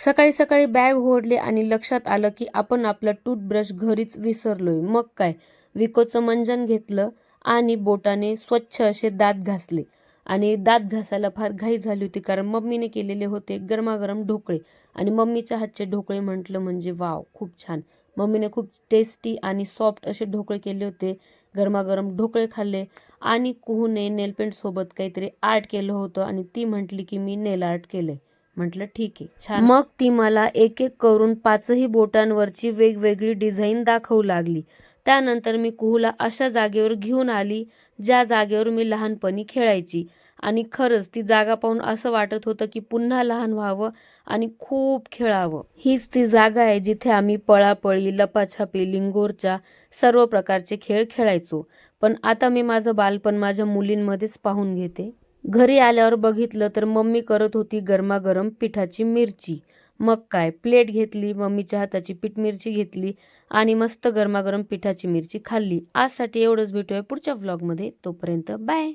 सकाळी सकाळी बॅग ओढले आणि लक्षात आलं की आपण आपला टूथब्रश घरीच विसरलोय. मग काय? विकोचं मंजन घेतलं आणि बोटाने स्वच्छ असे दात घासले. आणि दात घासायला फार घाई झाली होती कारण मम्मीने केलेले होते गरमागरम ढोकळे. आणि मम्मीच्या हातचे ढोकळे म्हटलं म्हणजे वाव खूप छान. मम्मीने खूप टेस्टी आणि सॉफ्ट असे ढोकळे केले होते. गरमागरम ढोकळे खाल्ले. आणि कुहूने नेलपेंट सोबत काहीतरी आर्ट केलं होतं आणि ती म्हटली की मी नेल आर्ट केलंय. म्हटलं ठीक आहे छान. मग ती मला एक एक करून पाचही बोटांवरची वेगवेगळी डिझाईन दाखवू लागली. त्यानंतर मी कुहूला अशा जागेवर घेऊन आली ज्या जागेवर मी लहानपणी खेळायची. आणि खरंच ती जागा पाहून असं वाटत होतं की पुन्हा लहान व्हावं आणि खूप खेळावं. हीच ती जागा आहे जिथे आम्ही पळापळी लपाछपी लिंगोरच्या सर्व प्रकारचे खेळ खेळायचो. पण आता मी माझं बालपण माझ्या मुलींमध्येच पाहून घेते. घरी आल्यावर बघितलं तर मम्मी करत होती गरमागरम पिठाची मिरची. मग काय? प्लेट घेतली मम्मीच्या हाताची पीठ मिरची घेतली आणि मस्त गरमागरम पिठाची मिरची खाल्ली. आजसाठी एवढंच भेटूया पुढच्या व्लॉगमध्ये तोपर्यंत बाय!